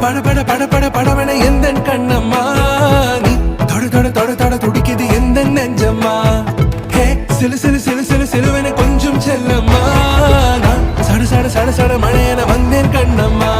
பட பட பட பட படவன எந்த கண்ணம்மா? நீ தொட தொட தொட தொட துடிக்குது எந்த நெஞ்சம்மா? ஹே சிலு சிலு சிலு சிலு சிலுவன கொஞ்சம் செல்லம்மா. சட சட சட சட மழையன வந்தேன் கண்ணம்மா.